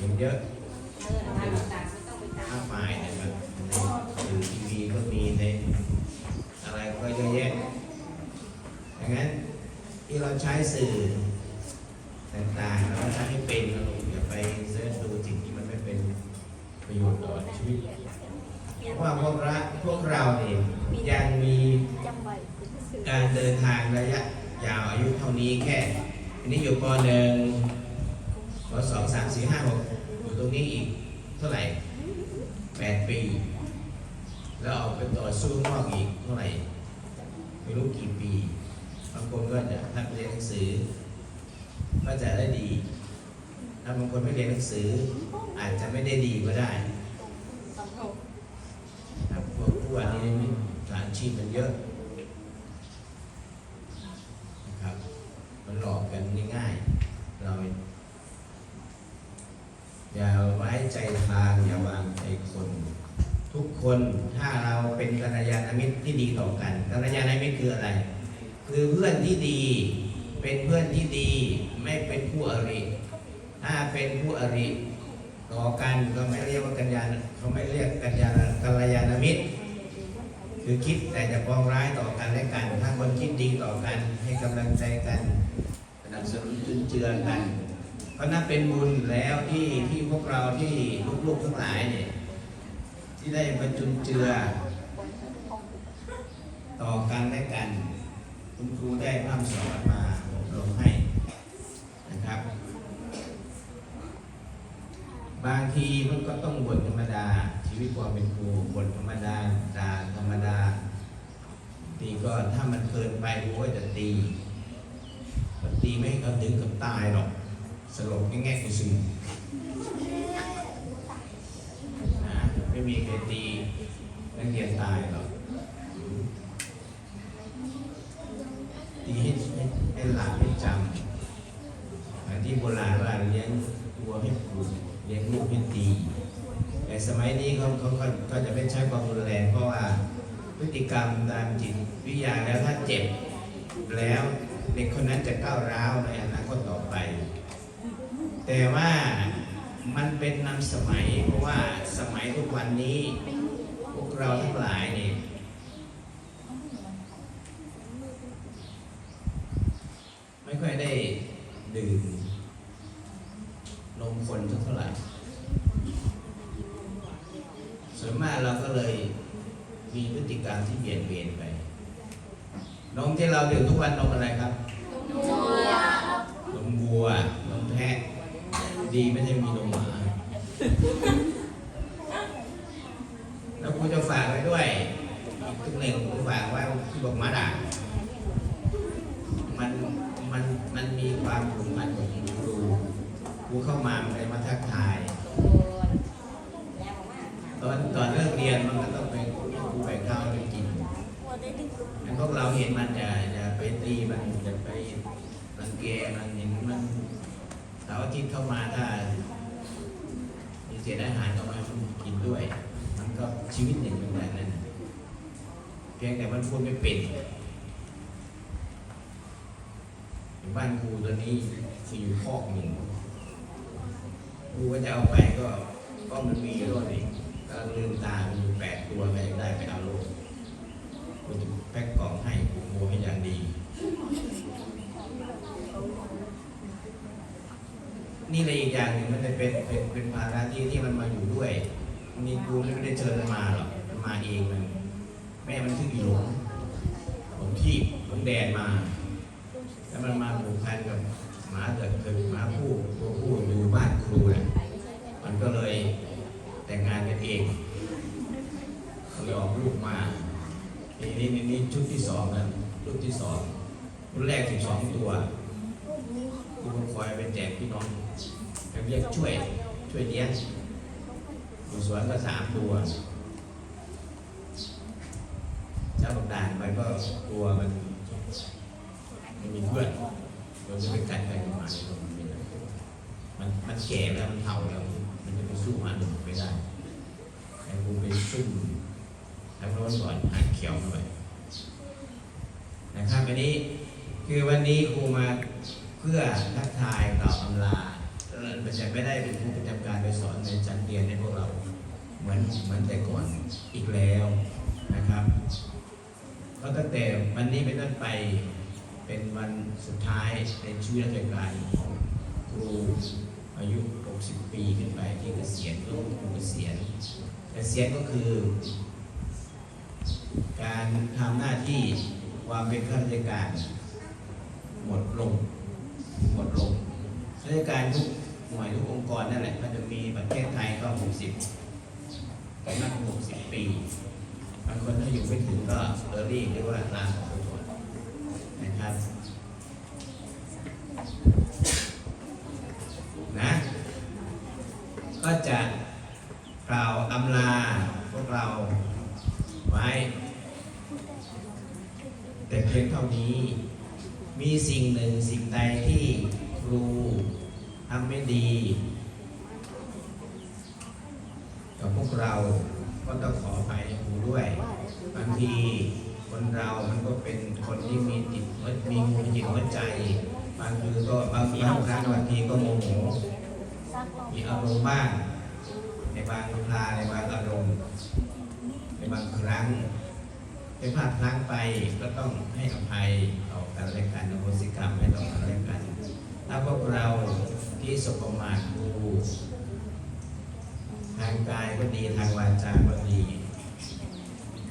เห็นเยอะเออทางต่างๆไม่ต้องไปตามมากมายนะครับในสื่อทีวีก็มีในอะไรก็เยอะแยะดังนั้นที่เราใช้สื่อต่างๆเราใช้ให้เป็นนะลูกอย่าไปเสิร์ชดูสิ่งที่มันไม่เป็นประโยชน์ต่อชีวิตเพราะว่าพวกเราพวกเราเนี่ยยังมีการเดินทางระยะยาวอายุเท่านี้แค่อันนี้อยู่ปหนึ่งปสองสามสี่ห้าหกอยู่ต รงนี้อีก เท่าไหร่แปดปี แล้วออกไปต่อสู้นอกอีกเท่าไหร่ไม่รู้กี่ปีบางคนก็จะนักเรียนหนังสือก็จะได้ดีถ้าบางคนไม่เรียนหนังสือ อาจจะไม่ได้ดีก็ได้ครับพวกผู้อันนี้ฐานชีพมันเยอะนะครับ มันหลอกกันง่ายๆ เรา อย่าไว้ใจทางอย่าวางใจคน ทุกคนถ้าเราเป็นกัลยาณมิตรที่ดีต่อกันกัลยาณมิตรคืออะไร คือเพื่อนที่ดี เป็นเพื่อนที่ดี ไม่เป็นผู้อริ ถ้าเป็นผู้อริต่อกันก็ไม่เรียกว่ากัลยาณเขาไม่เรียกกัลยาณกัลยาณมิตร คือคิดแต่จะปองร้ายต่อกันและกัน ถ้าคนคิดดีต่อกันให้กำลังใจกันสนับสนุนจุนเจือกัน ก็นับเป็นบุญแล้วที่ที่พวกเราที่ลูกๆทั้งหลายเนี่ยที่ได้มาจุนเจือ ต่อกันและกัน คุณครูได้พร่ำสอนมาอบรมให้นะครับ บางทีมันก็ต้องบ่นธรรมดา ชีวิตความเป็นครูบ่นธรรมดาด่าธรรมดาตีก็ถ้ามันเกินไปครูก็จะตีตีไม่ให้เขาถึงกับตายหรอก สลบแง่ๆสินะไม่มีใครตีนักเรียนตายหรอกตีให้ให้ให้หลานให้จำอันที่โบราณว่าเลี้ยงตัวให้ปูเลี้ยงลูกให้ตี แต่สมัยนี้เขาเขาเขาก็จะไม่ใช้ความรุนแรงเพราะว่าพฤติกรรมตามจิตวิทยาแล้วถ้าเจ็บแล้วเด็กคนนั้นจะก้าวร้าวในอนาคตต่อไป แต่ว่ามันเป็นนำสมัย เพราะว่าสมัยทุกวันนี้ พวกเราทั้งหลายเนี่ยไม่ค่อยได้ดื่มนมคนเท่าไหร่ส่วนมากเราก็เลยมีพฤติกรรมที่เปลี่ยนเปลี่ยนไปนมที่เราดื่มทุกวันนมอะไรครับ นมวัว นมแพะ ดี ไม่มีนมหมาแล้วกูจะฝากไว้ด้วยทุกหนึ่งกูฝากไว้ที่บอกมาด่ามันมันมันมีความผูกพันกับครูครูเข้ามามันเลยมาทักทาย ตอนตอนเลิกเรียนมันก็ต้องไปครูไปข้าวไปกินแล้วพวกเราเห็นมันอย่าอย่าไปตีมันอย่าไปรังแกมันเห็นมัน สาร์อาทิตย์เข้ามาถ้ามีเศษอาหารเข้ามาให้มันกินด้วย มันก็ชีวิตหนึ่งเป็นแบบนั้นเพียงแต่มันพูดไม่เป็นบ้านครูตัวนี้มีออยู่คอกหนึ่งครูก็จะเอาไปก็ก็มันมีรถอีกก็ลืมตามีอยู่แปดตัวไปได้ไปเอาลูกคุณจะแพ็กกล่องให้ผูโบให้อย่างดี นี่เลยอีกอย่างหนึ่งมันจะเป็นเป็นเป็นภาระที่ที่มันมาอยู่ด้วยนี่กูไม่ได้เชิญมันมาหรอกมันมาเองมันแม่มันชื่ออีหลงหลงที่หลงแดนมา แล้วมันมาผูกพันกับหมาเกิดเกิดหมาผู้ตัวผู้อยู่บ้านครูเนี่ยมันก็เลยแต่งงานกันเองเขาเลยออกลูกมานี่นี่นี่นี่ชุดที่สองนะชุดที่สองรุ่นแรกสิบสองตัว กูก็คอยไปแจกพี่น้องไปเรียกช่วย ช่วยเลี้ยงอยู่สวนก็สามตัวเจ้าบักด่านไปก็กลัวมันไม่มีเพื่อนมันจะไปกัดใครกันมาเนี่ยมันเป็นอะไรมันมันแก่แล้วมันเฒ่าแล้ว มันจะไปสู้มันไม่ได้แต่กูไปซุ่มแล้วโน้นก่อนหาเขียวหน่อยนะครับวันนี้คือวันนี้ครูมา เพื่อทักทายกล่าวอำลามันจะไม่ได้เป็นผู้ประจำการไปสอนในชั้นเรียนในพวกเราเหมือนเหมือนแต่ก่อนอีกแล้วนะครับก็ตั้งแต่วันนี้เป็นต้นไปเป็นวันสุดท้ายในชีวิตราชการของครูอายุ 60 ปีขึ้นไปที่เกษียณก็ครูเกษียณเกษียณก็คือ การทำหน้าที่ความเป็นข้าราชการหมดลง หมดลงข้าราชการทุกหน่วยทุกองค์กรนั่นแหละมันจะมีประเทศไทยก็ 60ประมาณ60 ปีบางคนถ้าอยู่ไม่ถึงก็เออรี่หรือว่าลาออกไปก่อนนะครับนะก็จะกล่าวอำลาพวกเราไว้ แต่เพียงเท่านี้ มีสิ่งหนึ่งสิ่งใดที่ครูทำไม่ดี กับพวกเราก็ต้องขออภัยครูด้วยบางทีคนเรา มันก็เป็นคนที่มีจิตมีงูจิตหัวใจ บางทีก็บางทีบางครั้งบางทีก็โมโห มีอารมณ์บ้างในบางคราในบางอารมณ์ในบางครั้ง เป็นพลาดพลั้งไปก็ต้องให้อภัยต่อกันและกันอโหสิกรรมให้ต่อกันและกันถ้าพวกเราที่สบประมาทดูทางกายก็ดีทางวาจาก็ดี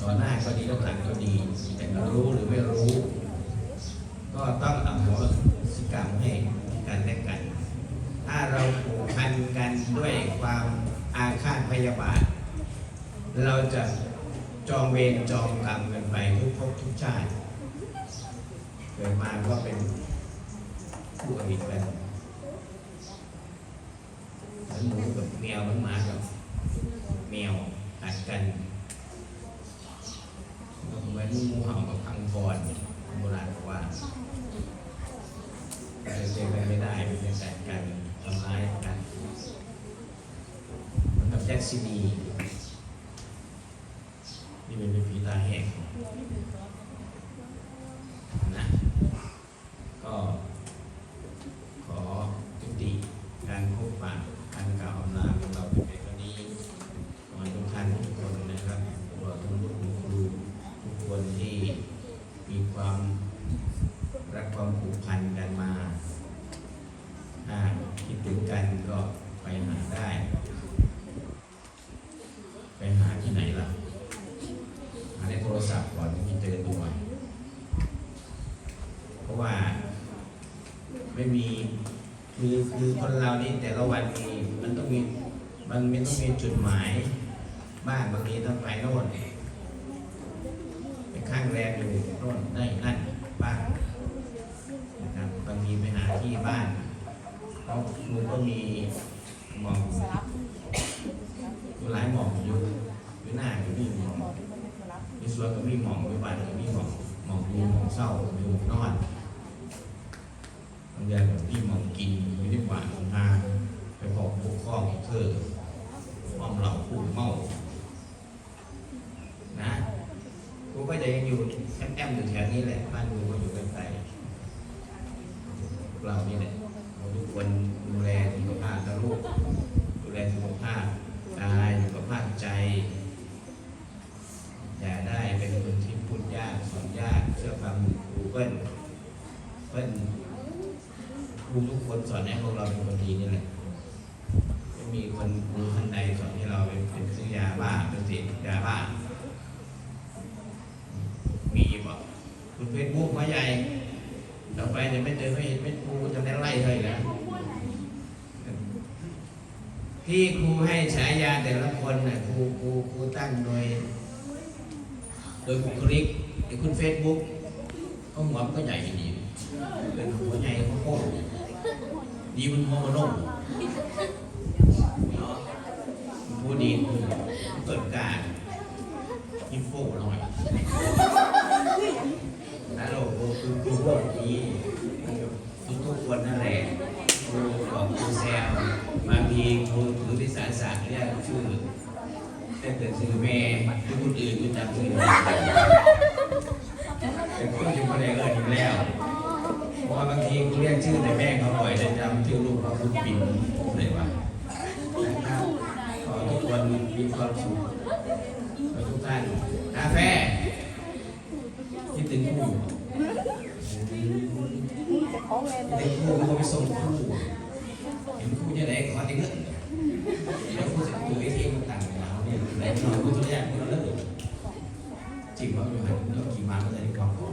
ต่อหน้าก็ดีต่อหลังก็ดี แต่เรารู้หรือไม่รู้ ก็ต้องอโหสิกรรมให้กันและกัน ถ้าเราผูกพันกันด้วยความอาฆาตพยาบาท เราจะ จองเวรจองกรรมกันไปทุกภพทุกชาติเกิดมาก็เป็นผู้อริกันเหมือนหมูกับแมวเหมือนหมากับแมวอัดกันเหมือนงูเห่ากับพังกรโบราณบอกว่าแต่เจอกันไม่ได้เป็นแต่กันทำร้ายกันเหมันกับแจ็คซินีนี่ เป็นผีตาแหกนะก็ขอจุติการพบปะการกล่าวอำลาของเราเป็นวันนี้ขอทุกท่านทุกคนนะครับตลอดทั้งลูกครูทุกคนที่มีความรักความผูกพันกันมาถ้าคิดถึงกันก็ไปหาได้ ไปหาที่ไหนล่ะ หาในโทรศัพท์ก่อนที่เจอตัวเพราะว่าไม่มีคือคือคนเรานี่แต่ละวันมีมันต้องมี มันไม่ต้องมีจุดหมาย บ้างบางทีต้องไปโน่นไปข้างแรมอยู่โน่นได้นั่นบ้างนะครับบางทีไปหาที่บ้านเพราะครูก็มีหมองหลายหมองอยู่อยู่หน้าอยู่นี่หมองอยู่สวนก็มีหมองอยู่บ้านก็มีหมองหมองดูหมองเศร้าอยู่นอนบางอย่างก็มีหมองกินอยู่ที่บ้านของทางไปบอกปกครองเธอมอ เหล่าผู้เมา นะครูก็จะยังอยู่แอมๆอยู่แถวนี้แหละ บ้านครูก็อยู่ใกล้ๆพวกเรานี่แหละเราทุกคนดูแลสุขภาพลูกดูแลสุขภาพกายสุขภาพใจ อย่าได้เป็นคนที่พูดยากสอนยากเชื่อฟังครูเปิ้ลเปิ้ลครูทุกคนสอนให้พวกเราเป็นคนดีนี่แหละไม่มีคนครูท่านใดสอนให้เราเป็นเป็นซื้อยาบ้าเป็นเสพยาบ้า มีบอกคุณเฟซบุ๊กมาใหญ่ ต่อ ไปจะไม่เจอไม่เห็นไม่ครูจะได้ไล่เลยนะที่ครูให้ฉายาแต่ละคนนะครูครูครูตั้งโดย โดยบุคลิกไอ้คุณเฟซบุ๊กก็หัวมันก็ใหญ่ดีเป็นหัวใหญ่เขาโค้งดีมันหัวมันโล่งเนาะผู้ดีเกิดการยิ้มโป้หน่อยฮัลโหลครูคือครูพวกนี้ ชื่อแต่เกิดชื่อแม่ที่คนอื่นรู้จักชื่อแม่แต่คนที่คนใดเอิญอีกแล้วเพราะว่าว่าบางทีกูเรียกชื่อแต่แม่เขาบ่อยเลยจำชื่อลูกเขาคุณปิ่นเลยว่านะครับขอทุกคนมีความสุขขอทุกท่านกาแฟคิดถึงคู่คิดถึงคู่ก็ไปส่งคู่เห็นคู่จะไหนขอติ๊กเกอร์เดี๋ยวคู่จะคู่ไอทีมันต่างกันแล้วเนี่ยไหนนอนคู่ตัวแยกคู่เราเลิกจริงว่าอยู่หันแล้วกี่มาก็จะได้ความพอ